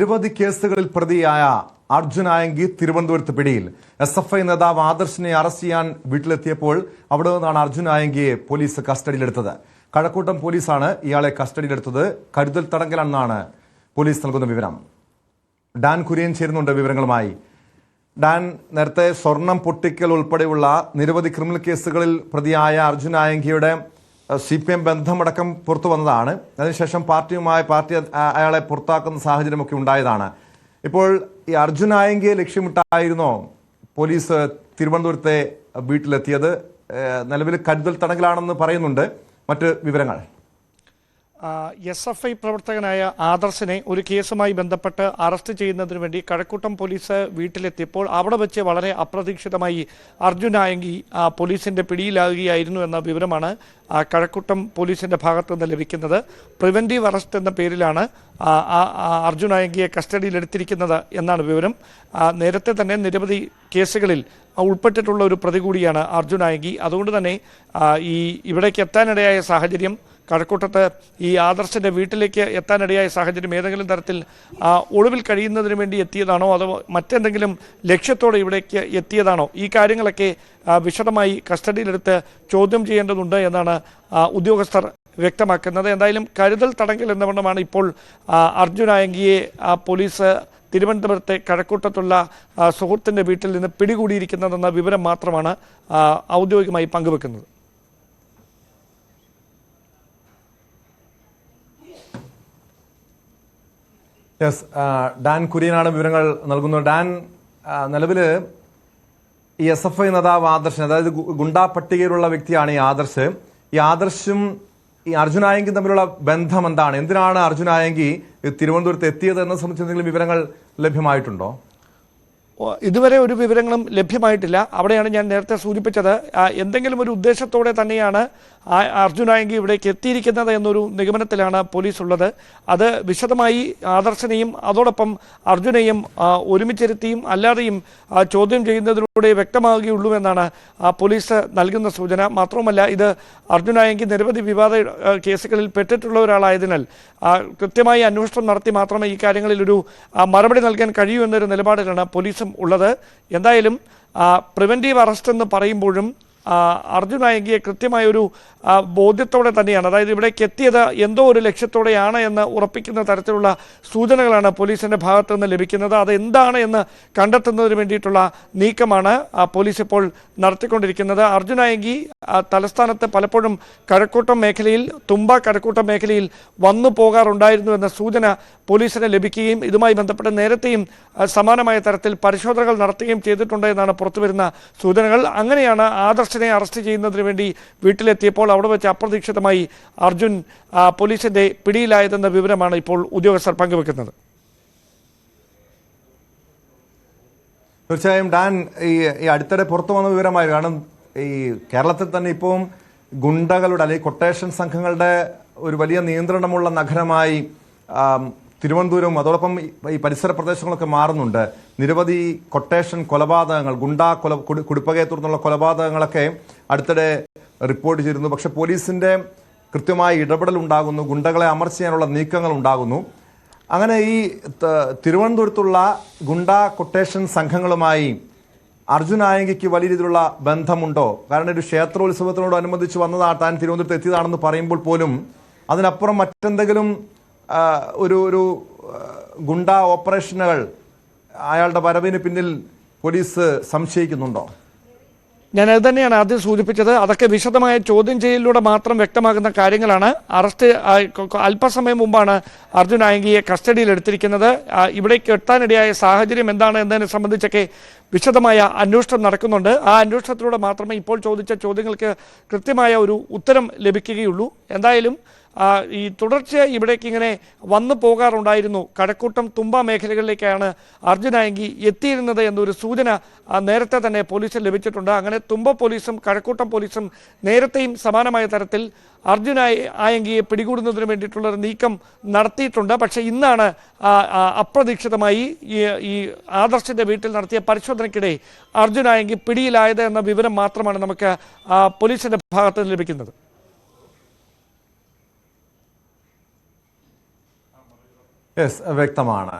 നിരവധി കേസുകളിൽ പ്രതിയായ അർജുൻ ആയങ്കി തിരുവനന്തപുരത്ത് പിടിയിൽ. എസ് എഫ് ഐ നേതാവ് ആദർശിനെ അറസ്റ്റ് ചെയ്യാൻ വീട്ടിലെത്തിയപ്പോൾ അവിടെ നിന്നാണ് അർജുൻ ആയങ്കിയെ പോലീസ് കസ്റ്റഡിയിലെടുത്തത്. കഴക്കൂട്ടം പോലീസാണ് ഇയാളെ കസ്റ്റഡിയിലെടുത്തത്. കരുതൽ തടങ്കലെന്നാണ് പോലീസ് നൽകുന്ന വിവരം. ഡാൻ കുര്യൻ ചേരുന്നുണ്ട് വിവരങ്ങളുമായി. ഡാൻ നേരത്തെ സ്വർണം പൊട്ടിക്കൽ ഉൾപ്പെടെയുള്ള നിരവധി ക്രിമിനൽ കേസുകളിൽ പ്രതിയായ അർജുൻ ആയങ്കിയുടെ സി പി എം ബന്ധമടക്കം പുറത്തു വന്നതാണ്. അതിനുശേഷം പാർട്ടിയുമായി പാർട്ടി അയാളെ പുറത്താക്കുന്ന സാഹചര്യമൊക്കെ ഉണ്ടായതാണ്. ഇപ്പോൾ ഈ അർജുൻ ആയങ്കിയെ ലക്ഷ്യമിട്ടായിരുന്നോ പോലീസ് തിരുവനന്തപുരത്തെ വീട്ടിലെത്തിയത്? നിലവിൽ കരുതൽ തടങ്കലാണെന്ന് പറയുന്നുണ്ട്. മറ്റ് വിവരങ്ങൾ. എസ് എഫ് ഐ പ്രവർത്തകനായ ആദർശനെ ഒരു കേസുമായി ബന്ധപ്പെട്ട് അറസ്റ്റ് ചെയ്യുന്നതിന് വേണ്ടി കഴക്കൂട്ടം പോലീസ് വീട്ടിലെത്തിയപ്പോൾ അവിടെ വെച്ച് വളരെ അപ്രതീക്ഷിതമായി അർജുൻ ആയങ്കി പോലീസിന്റെ പിടിയിലാകുകയായിരുന്നു എന്ന വിവരമാണ് കഴക്കൂട്ടം പോലീസിന്റെ ഭാഗത്തു നിന്ന് ലഭിക്കുന്നത്. പ്രിവെന്റീവ് അറസ്റ്റ് എന്ന പേരിലാണ് അർജുൻ ആയങ്കിയെ കസ്റ്റഡിയിലെടുത്തിരിക്കുന്നത് എന്നാണ് വിവരം. നേരത്തെ തന്നെ നിരവധി കേസുകളിൽ ഉൾപ്പെട്ടിട്ടുള്ള ഒരു പ്രതി കൂടിയാണ് അർജുൻ ആയങ്കി അതുകൊണ്ട് തന്നെ ഈ ഇവിടേക്ക് എത്താനിടയായ സാഹചര്യം കഴക്കൂട്ടത്ത് ഈ ആദർശന്റെ വീട്ടിലേക്ക് എത്താനിടയായ സാഹചര്യം ഏതെങ്കിലും തരത്തിൽ ഒളിവിൽ കഴിയുന്നതിന് വേണ്ടി എത്തിയതാണോ അതോ മറ്റെന്തെങ്കിലും ലക്ഷ്യത്തോടെ ഇവിടേക്ക് എത്തിയതാണോ? ഈ കാര്യങ്ങളൊക്കെ വിശദമായി കസ്റ്റഡിയിലെടുത്ത് ചോദ്യം ചെയ്യേണ്ടതുണ്ട് എന്നാണ് ഉദ്യോഗസ്ഥർ വ്യക്തമാക്കുന്നത്. എന്തായാലും കരുതൽ തടങ്കൽ എന്ന വണ്ണമാണ് ഇപ്പോൾ അർജുനായങ്കിയെ പോലീസ് തിരുവനന്തപുരത്തെ കഴക്കൂട്ടത്തുള്ള സുഹൃത്തിന്റെ വീട്ടിൽ നിന്ന് പിടികൂടിയിരിക്കുന്നതെന്ന വിവരം മാത്രമാണ് ഔദ്യോഗികമായി പങ്കുവെക്കുന്നത്. യെസ് ഡാൻ കുര്യനാണ് വിവരങ്ങൾ നൽകുന്നത് ഡാൻ നിലവിൽ ഈ എസ് എഫ് ഐ നേതാവ് ആദർശൻ അതായത് ഗുണ്ടാ പട്ടികയിലുള്ള വ്യക്തിയാണ് ഈ ആദർശ്. ഈ ആദർശും ഈ അർജുനായങ്കി തമ്മിലുള്ള ബന്ധം എന്താണ്? എന്തിനാണ് അർജുനായങ്കി തിരുവനന്തപുരത്ത് എത്തിയത്? എന്നെ സംബന്ധിച്ച് എന്തെങ്കിലും വിവരങ്ങൾ ലഭ്യമായിട്ടുണ്ടോ? ഇതുവരെ ഒരു വിവരങ്ങളും ലഭ്യമായിട്ടില്ല. അവിടെയാണ് ഞാൻ നേരത്തെ സൂചിപ്പിച്ചത്. എന്തെങ്കിലും ഒരു ഉദ്ദേശത്തോടെ തന്നെയാണ് അർജുനായെങ്കിൽ ഇവിടേക്ക് എത്തിയിരിക്കുന്നത് എന്നൊരു നിഗമനത്തിലാണ് പോലീസ് ഉള്ളത് അത് വിശദമായി ആദർശനെയും അതോടൊപ്പം അർജുനെയും ഒരുമിച്ചിരുത്തിയും അല്ലാതെയും ചോദ്യം ചെയ്യുന്നതിലൂടെ വ്യക്തമാകുകയുള്ളൂ എന്നാണ് പോലീസ് നൽകുന്ന സൂചന. മാത്രവുമല്ല ഇത് അർജുനായെങ്കിൽ നിരവധി വിവാദ കേസുകളിൽ പെട്ടിട്ടുള്ള ഒരാളായതിനാൽ കൃത്യമായി അന്വേഷണം നടത്തി മാത്രമേ ഈ കാര്യങ്ങളിൽ ഒരു മറുപടി നൽകാൻ കഴിയൂ എന്നൊരു നിലപാടിലാണ് പോലീസും ഉള്ളത്. എന്തായാലും പ്രിവന്റീവ് അറസ്റ്റ് എന്ന് പറയുമ്പോഴും ആ, അർജുൻ നായകിയെ കൃത്യമായൊരു ആ, ബോധ്യത്തോടെ തന്നെയാണ്. അതായത് ഇവിടേക്ക് എത്തിയത് എന്തോ ഒരു ലക്ഷ്യത്തോടെയാണ് എന്ന് ഉറപ്പിക്കുന്ന തരത്തിലുള്ള സൂചനകളാണ് പോലീസിന്റെ ഭാഗത്തു നിന്ന് ലഭിക്കുന്നത്. അത് എന്താണ് എന്ന് കണ്ടെത്തുന്നതിന് വേണ്ടിയിട്ടുള്ള നീക്കമാണ് പോലീസ് ഇപ്പോൾ നടത്തിക്കൊണ്ടിരിക്കുന്നത്. അർജുന നായകി തലസ്ഥാനത്ത് പലപ്പോഴും കഴക്കൂട്ടം മേഖലയിൽ തുമ്പ കഴക്കൂട്ടം മേഖലയിൽ വന്നു പോകാറുണ്ടായിരുന്നു എന്ന സൂചന പോലീസിന് ലഭിക്കുകയും ഇതുമായി ബന്ധപ്പെട്ട് നേരത്തെയും സമാനമായ തരത്തിൽ പരിശോധനകൾ നടത്തുകയും ചെയ്തിട്ടുണ്ട് എന്നാണ് പുറത്തുവരുന്ന സൂചനകൾ. അങ്ങനെയാണ് ആദർശിനെ അറസ്റ്റ് ചെയ്യുന്നതിന് വേണ്ടി വീട്ടിലെത്തിയപ്പോൾ അവിടെ വെച്ച് അപ്രതീക്ഷിതമായി അർജുൻ പോലീസിന്റെ പിടിയിലായതെന്ന വിവരമാണ് ഇപ്പോൾ ഉദ്യോഗസ്ഥർ പങ്കുവെക്കുന്നത്. തീർച്ചയായും ഡാൻ ഈ ഈ അടുത്തിടെ പുറത്തു വന്ന വിവരമായി കാരണം ഈ കേരളത്തിൽ തന്നെ ഇപ്പം ഗുണ്ടകളുടെ അല്ലെങ്കിൽ കൊട്ടേഷൻ സംഘങ്ങളുടെ ഒരു വലിയ നിയന്ത്രണമുള്ള നഗരമായി തിരുവനന്തപുരം അതോടൊപ്പം ഈ- പരിസര പ്രദേശങ്ങളൊക്കെ മാറുന്നുണ്ട്. നിരവധി കൊട്ടേഷൻ കൊലപാതകങ്ങൾ ഗുണ്ടാ കൊല കുടി- കുടിപ്പകയെ തുടർന്നുള്ള കൊലപാതകങ്ങളൊക്കെ അടുത്തിടെ റിപ്പോർട്ട് ചെയ്തിരുന്നു. പക്ഷേ പോലീസിന്റെ കൃത്യമായ ഇടപെടൽ ഉണ്ടാകുന്നു ഗുണ്ടകളെ അമർച്ച ചെയ്യാനുള്ള നീക്കങ്ങൾ ഉണ്ടാകുന്നു അങ്ങനെ ഈ തിരുവനന്തപുരത്തുള്ള ഗുണ്ടാ കൊട്ടേഷൻ സംഘങ്ങളുമായി അർജുൻ ആയങ്കിക്ക് വലിയ രീതിയിലുള്ള ബന്ധമുണ്ടോ? കാരണം ഒരു ക്ഷേത്രോത്സവത്തിനോടനുബന്ധിച്ച് വന്നതാണ് താൻ തിരുവനന്തപുരത്ത് എത്തിയതാണെന്ന് പറയുമ്പോൾ പോലും അതിനപ്പുറം മറ്റെന്തെങ്കിലും ഒരു ഒരു ഗുണ്ട ഓപ്പറേഷനുകൾ അയാളുടെ വരവിന് പിന്നിൽ പോലീസ് സംശയിക്കുന്നുണ്ടോ? ഞാൻ അത് തന്നെയാണ് ആദ്യം സൂചിപ്പിച്ചത്. അതൊക്കെ വിശദമായ ചോദ്യം ചെയ്യലിലൂടെ മാത്രം വ്യക്തമാകുന്ന കാര്യങ്ങളാണ്. അറസ്റ്റ് അല്പസമയം മുമ്പാണ് അർജുൻ ആയങ്കിയെ കസ്റ്റഡിയിൽ എടുത്തിരിക്കുന്നത്. ഇവിടേക്ക് എത്താനിടയായ സാഹചര്യം എന്താണ് എന്നതിനെ സംബന്ധിച്ചൊക്കെ വിശദമായ അന്വേഷണം നടക്കുന്നുണ്ട്. ആ അന്വേഷണത്തിലൂടെ മാത്രമേ ഇപ്പോൾ ചോദിച്ച ചോദ്യങ്ങൾക്ക് കൃത്യമായ ഒരു ഉത്തരം ലഭിക്കുകയുള്ളൂ. എന്തായാലും ഈ തുടർച്ചയായി ഇവിടേക്ക് ഇങ്ങനെ വന്നു പോകാറുണ്ടായിരുന്നു. കഴക്കൂട്ടം തുമ്പ മേഖലകളിലേക്കാണ് അർജുനായങ്കി എത്തിയിരുന്നത് എന്നൊരു സൂചന നേരത്തെ തന്നെ പോലീസിൽ ലഭിച്ചിട്ടുണ്ട്. അങ്ങനെ തുമ്പ പോലീസും കഴക്കൂട്ടം പോലീസും നേരത്തെയും സമാനമായ തരത്തിൽ അർജുന ആയങ്കിയെ പിടികൂടുന്നതിന് വേണ്ടിയിട്ടുള്ള നീക്കം നടത്തിയിട്ടുണ്ട്. പക്ഷേ ഇന്നാണ് അപ്രതീക്ഷിതമായി ഈ ആദർശിന്റെ വീട്ടിൽ നടത്തിയ പരിശോധനയ്ക്കിടെ അർജുനായങ്കി പിടിയിലായത് എന്ന വിവരം മാത്രമാണ് നമുക്ക് പോലീസിന്റെ ഭാഗത്ത് ലഭിക്കുന്നത്. യെസ് വ്യക്തമാണ്.